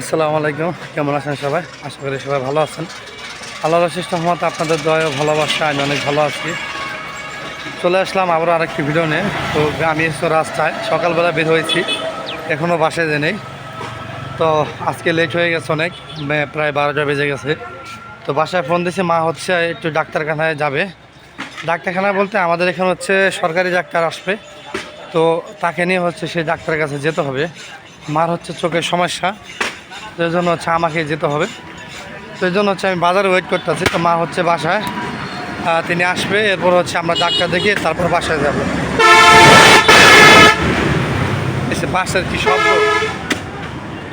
আসসালামু আলাইকুম। কেমন আছেন সবাই? আশা করি সবাই ভালো আছেন। আল্লাহর শেষ রহমত, আপনাদের দয়া ভালোবাসা আমি অনেক ভালো আছি। চলে আসলাম আবার আরেকটি ভিডিও নিয়ে। তো আমি রাস্তায়। সকালবেলা বের হয়েছি। এখনও বাসায় যে নেই। তো আজকে লেট হয়ে গেছে অনেক। প্রায় বারোটা বেজে গেছে। তো বাসায় ফোন দিয়েছে মা হচ্ছে একটু ডাক্তারখানায় যাবে। ডাক্তারখানা বলতে আমাদের এখানে হচ্ছে সরকারি ডাক্তার আসবে। তো তাকে নিয়ে হচ্ছে সেই ডাক্তারের কাছে যেতে হবে। মার হচ্ছে চোখের সমস্যা। তো এই জন্য হচ্ছে আমাকে যেতে হবে। তো এই জন্য হচ্ছে আমি বাজারে ওয়েট করতেছি। তো মা হচ্ছে বাসায়। তিনি আসবে, এরপর হচ্ছে আমরা ডাক্তার দেখিয়ে তারপর বাসায় যাব। এসে বাসের কি শব্দ?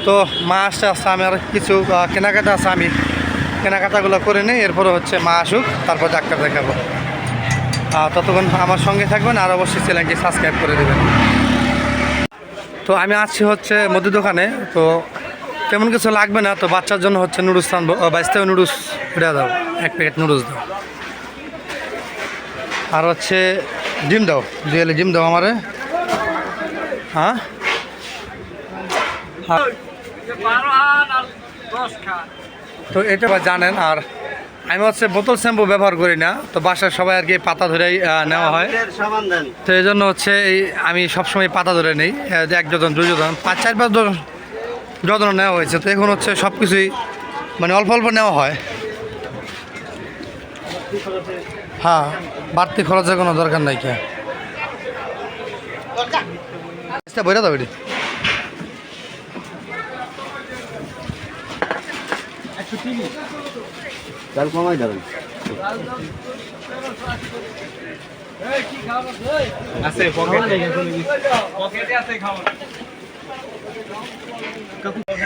তো মা আসতে আসতে আমি আর কিছু কেনাকাটা আছে আমি। কেনাকাটাগুলো করে নিই, এরপরে হচ্ছে মা আসুক, তারপর ডাক্তার দেখাবো। ততক্ষণ আমার সঙ্গে থাকবেন আর অবশ্যই চ্যানেলটি সাবস্ক্রাইব করে দেবেন। তো আমি আছি হচ্ছে মুদি দোকানে। তো তেমন কিছু লাগবে না, তো বাচ্চার জন্য হচ্ছে নুডলস আনব। বাইশ নুডলস। ফিরে দাও, এক প্যাকেট নুডলস দাও। আর হচ্ছে ডিম দাও দুয়েলে ডিম দাও আমারে। হ্যাঁ? আর- তো এটা জানেন, আর আমি হচ্ছে বোতল শ্যাম্পু ব্যবহার করি না, তো বাসার সবাই আর কি পাতা ধরেই নেওয়া হয়। তো এই জন্য হচ্ছে এই, আমি সবসময় পাতা ধরে নেই এক দুই ডজন, পাঁচ, চার পাঁচ ডজন নেওয়া হয়েছে। তো এখন হচ্ছে সব কিছুই মানে অল্প অল্প নেওয়া হয়। হ্যাঁ বাড়তি খরচের কোনো দরকার নাই কে? আচ্ছা বইরা দাও এটি। চাল কমাই দেবেন। আছে পকেটে। পকেটে আছে খাবার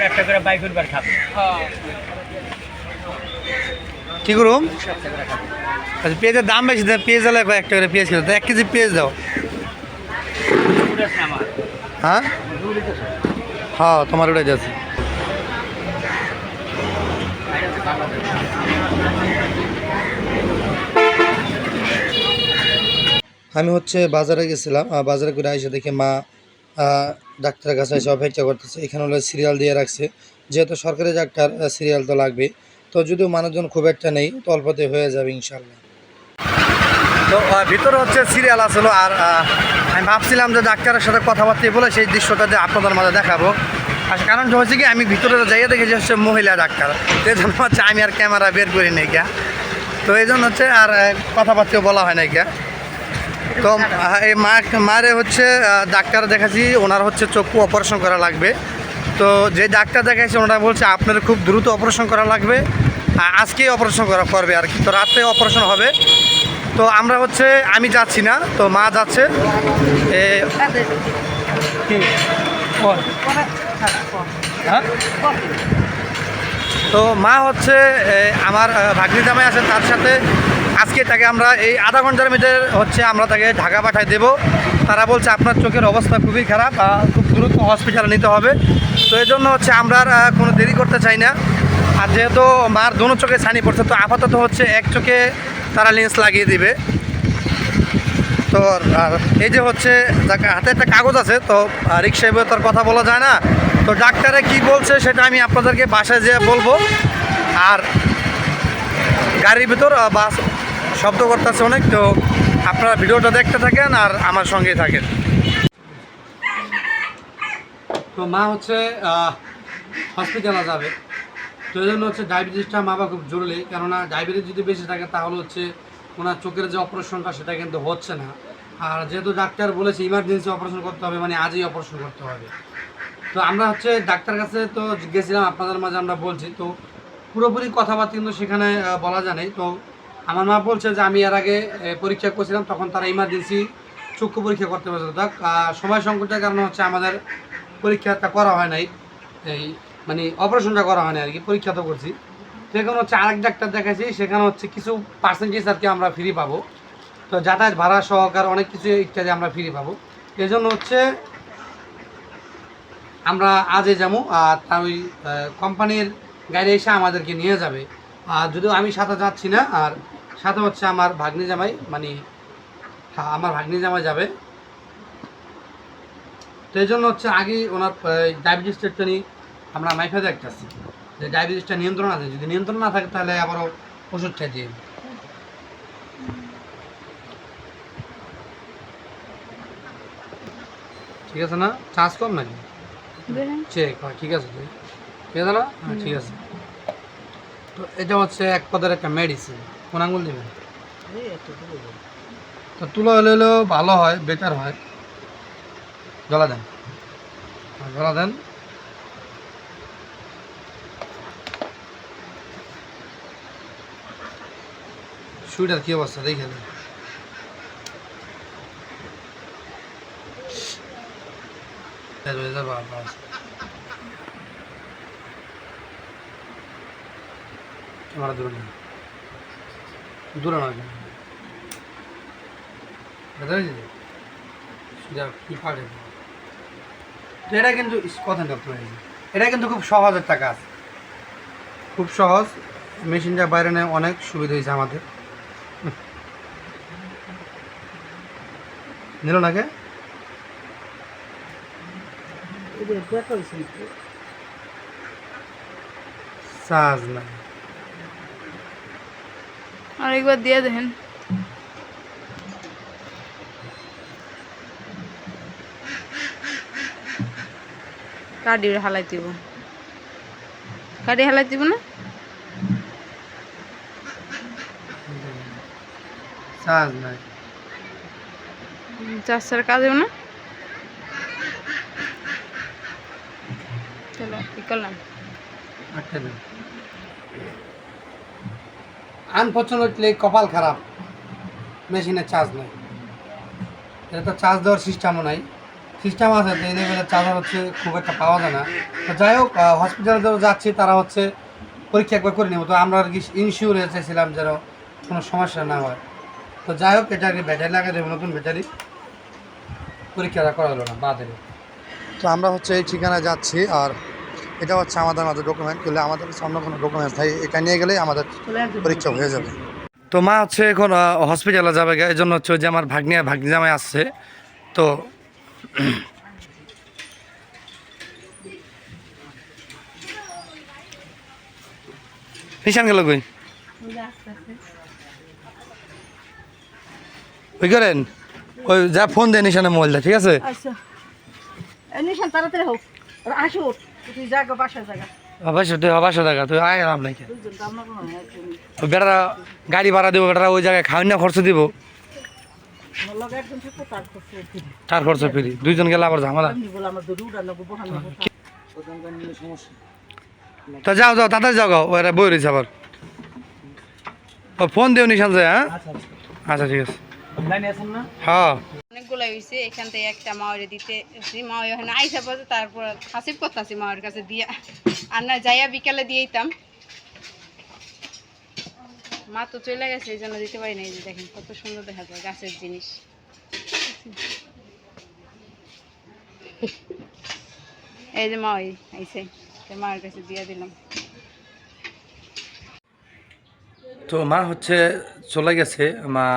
একটা করে বাইক উঠবার খাবে। কী করুম? আচ্ছা পেঁয়াজের দাম বেশি দেয় পেঁয়াজ হলে একটা করে পেঁয়াজ কিলো তো এক কেজি পেঁয়াজ দাও। হ্যাঁ? হ্যাঁ তোমার উড়ে যাচ্ছে। আমি হচ্ছে বাজারে গেছিলাম বাজারে করে এসে দেখি মা ডাক্তারের কাছে এসে অপেক্ষা করতেছে, এখানে হলো সিরিয়াল দিয়ে রাখছে। যেহেতু সরকারি ডাক্তার সিরিয়াল তো লাগবে তো যদিও মানুষজন খুব একটা নেই, তো অল্পতে হয়ে যাবে ইনশাল্লাহ তো ভিতরে হচ্ছে সিরিয়াল আসলো আর আমি ভাবছিলাম যে ডাক্তারের সাথে কথাবার্তা বলে সেই দৃশ্যটা যে আপনাদের মাঝে দেখাবো। আর কারণটা হচ্ছে কি, আমি ভিতরে যাইয়ে দেখি যে হচ্ছে মহিলা ডাক্তার। এই জন্য হচ্ছে আমি আর ক্যামেরা বের করি নাই গা তো এই জন্য হচ্ছে আর কথাবার্তাও বলা হয় নাই গা তো এই মা মারে হচ্ছে ডাক্তার দেখাচ্ছি, ওনার হচ্ছে চক্ষু অপারেশন করা লাগবে। তো যে ডাক্তার দেখাইছে, ওনারা বলছে আপনার খুব দ্রুত অপারেশন করা লাগবে। আজকেই অপারেশন করা, করবে আর কি। তো রাত্রে অপারেশন হবে। তো আমরা হচ্ছে, আমি যাচ্ছি না, তো মা যাচ্ছে। হ্যাঁ? তো মা হচ্ছে আমার ভাগ্নি জামাই আছে, তার সাথে আজকে তাকে আমরা এই আধা ঘণ্টার মধ্যে হচ্ছে আমরা তাকে ঢাকা পাঠাই দেব। তারা বলছে আপনার চোখের অবস্থা খুবই খারাপ খুব দ্রুত হসপিটালে নিতে হবে। তো এই জন্য হচ্ছে আমরা কোনো দেরি করতে চাই না। আর যেহেতু মার দোনো চোখে ছানি পড়ছে, তো আপাতত হচ্ছে এক চোখে তারা লেন্স লাগিয়ে দিবে। তো আর এই যে হচ্ছে হাতে একটা কাগজ আছে, তো রিক্সায় তার কথা বলা যায় না। তো ডাক্তারে কি বলছে সেটা আমি আপনাদেরকে বাসায় যেয়ে বলব। আর গাড়ির ভিতর বাস শব্দ করতেছে অনেক, তো আপনারা ভিডিওটা দেখতে থাকেন আর আমার সঙ্গেই থাকেন। তো মা হচ্ছে হসপিটালে যাবে। তো এই জন্য হচ্ছে ডায়াবেটিসটা মা বা খুব জরুরি, কেননা ডায়াবেটিস যদি বেশি থাকে তাহলে হচ্ছে ওনার চোখের যে অপারেশনটা সেটা কিন্তু হচ্ছে না। আর যেহেতু ডাক্তার বলেছে ইমার্জেন্সি অপারেশন করতে হবে মানে আজই অপারেশন করতে হবে। তো আমরা হচ্ছে ডাক্তার কাছে তো গেছিলাম, আপনাদের মাঝে আমরা বলছি। তো পুরোপুরি কথাবার্তা কিন্তু সেখানে বলা যায় তো আমার মা বলছে যে আমি এর আগে পরীক্ষা করছিলাম, তখন তারা ইমার্জেন্সি চক্ষু পরীক্ষা করতে দেখ সময় সংকটের কারণে হচ্ছে আমাদের পরীক্ষাটা করা হয় নাই। এই মানে অপারেশনটা করা হয় না আর কি, পরীক্ষা তো করছি। সেখানে হচ্ছে আরেক ডাক্তার দেখাচ্ছি সেখানে হচ্ছে কিছু পার্সেন্টেজ আর কি আমরা ফ্রি পাবো। তো যাতায়াত ভাড়া সহকার অনেক কিছু ইত্যাদি আমরা ফ্রি পাবো। এই জন্য হচ্ছে আমরা আজে যাব আর তা ওই কোম্পানির গাড়ি এসে আমাদেরকে নিয়ে যাবে। আর যদিও আমি সাথে যাচ্ছি না আর সাথে হচ্ছে আমার ভাগ্নি জামাই মানে হ্যাঁ আমার ভাগ্নি জামাই যাবে। তো এই জন্য হচ্ছে আগে ওনার ডায়াবেটিস টেস্টটা নিয়ে আমরা মাইফে দেখতেছি। যে ডায়াবেটিসটা নিয়ন্ত্রণ আছে যদি নিয়ন্ত্রণ না থাকে তাহলে আবারও ওষুধটা দিয়ে। দিই। ঠিক আছে না? চার্জ কম নাকি? চেক হয় ঠিক আছে। ঠিক আছে না? হ্যাঁ ঠিক আছে। তো এটা হচ্ছে এক পদের একটা মেডিসিন কোন আঙুল দিবেন? তো তুলো হলে হলেও ভালো হয় বেটার হয়। গলা দেন। গলা দেন। সুইটার কি অবস্থা দেখে দেন। এই যে, এই যে, বাস, বাস। ক্যামেরা দূরে নিন দূরে নয় কেন বুঝতে পেরেছি সুইটার কি পারে। এটা কিন্তু কথা এটা কিন্তু খুব সহজ একটা কাজ। খুব সহজ মেশিনটা বাইরে নেয় অনেক সুবিধা হয়েছে আমাদের। নিল নাকি চার্জ নাই। আরেকবার দিয়ে দেখেন কাডি হালাই দিব। কাডি হালাই দিব না? চার্জ নাই। চার চার কাজ হবে না? চলো কি করলাম। আটটা আনফর্চুনেটলি কপাল খারাপ। মেশিনে চার্জ নেই। এটা তো চার্জ দেওয়ার সিস্টেমও নাই। সিস্টেম আছে এই লেভেলের চার্জার হচ্ছে খুব একটা পাওয়া যায় না। তো যাই হোক হসপিটালে যারা যাচ্ছি, তারা হচ্ছে পরীক্ষা একবার করে নেব। তো আমরা আর কি ইনশিওর হয়ে চাইছিলাম যেন কোনো সমস্যা না হয়। তো যাই হোক, এটা আর কি ব্যাটারি লাগিয়ে দেবো, নতুন ব্যাটারি পরীক্ষাটা করা হলো না, বাদ তো আমরা হচ্ছে এই ঠিকানায় যাচ্ছি, আর এটা হচ্ছে আমাদের মাঝে ডকুমেন্ট করলে আমাদের কাছে অন্য কোনো ডকুমেন্টস থাকে এটা নিয়ে গেলেই আমাদের পরীক্ষা হয়ে যাবে। তো মা হচ্ছে এখন হসপিটালে যাবে এই জন্য হচ্ছে যে আমার ভাগ্নিয়া ভাগ্নি জামাই আসছে। তো নিশান গেল কই? ওই করেন? ওই যা ফোন দেয় নিশানে মোবাইলটা ঠিক আছে? আচ্ছা। নিশান তাড়াতাড়ি হোক। আর আসো। তুই জায়গা বাসার জায়গা অবশ্যই তুই অবশ্যই টাকা তুই আয় লাভ নাই বেটারা গাড়ি ভাড়া দিব বেটারা ওই জায়গায় খাওয়ান না খরচ দিব। তার খরচ ফিরি। দুইজন গেলে আবার ঝামেলা। তো যাও যাও তাড়াতাড়ি যাও গাও ওরা বই রয়েছে আবার। ফোন দিও নিশান যায় হ্যাঁ? আচ্ছা ঠিক আছে। হ্যাঁ। অনেকগুলো হয়েছে এখান থেকে একটা মাওয়ারে দিতে মাওয়া ওখানে আইসা পড়ে, তারপর হাসিব করতেছি মাওয়ার কাছে দিয়া। আর না, যাইয়া বিকালে দিয়ে দিতাম মা তো চলে গেছে, এই জন্য দিতে পারি না এই যে দেখেন কত সুন্দর দেখা যায় গাছের জিনিস। এই যে মা ওই আইসে মায়ের কাছে দিয়ে দিলাম। তো মা হচ্ছে চলে গেছে, মা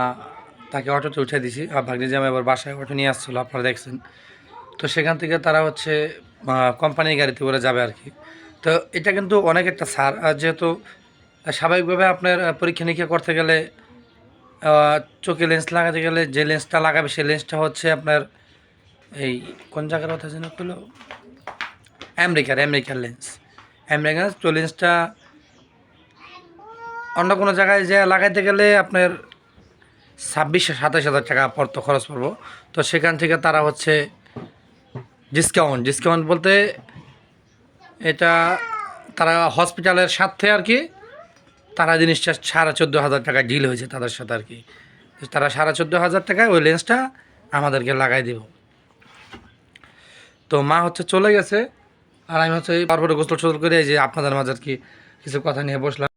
তাকে অটোতে উঠে দিছি। আর ভাগ্নি জামাই আবার বাসায় অটো নিয়ে আসছিল, আপনারা দেখছেন। তো সেখান থেকে তারা হচ্ছে কোম্পানির গাড়িতে করে যাবে আর কি তো এটা কিন্তু অনেক একটা সার। যেহেতু স্বাভাবিকভাবে আপনার পরীক্ষা নিরীক্ষা করতে গেলে চোখে লেন্স লাগাতে গেলে যে লেন্সটা লাগাবে, সেই লেন্সটা হচ্ছে আপনার এই কোন জায়গার কথা যেন হলো? আমেরিকার আমেরিকার লেন্স আমেরিকার তো লেন্সটা অন্য কোনো জায়গায় যে লাগাইতে গেলে আপনার ছাব্বিশ সাতাশ হাজার টাকা পড়তো খরচ পড়ব। তো সেখান থেকে তারা হচ্ছে ডিসকাউন্ট ডিসকাউন্ট বলতে এটা তারা হসপিটালের সাথে আর কি তারা জিনিসটা সাড়ে চোদ্দ হাজার টাকা ডিল হয়েছে তাদের সাথে আর কি। তারা সাড়ে চোদ্দ হাজার টাকায় ওই লেন্সটা আমাদেরকে লাগাই দেব। তো মা হচ্ছে চলে গেছে আর আমি হচ্ছে তারপরে গোসল টোসল করে এই যে আপনাদের মাঝে আর কি কিছু কথা নিয়ে বসলাম।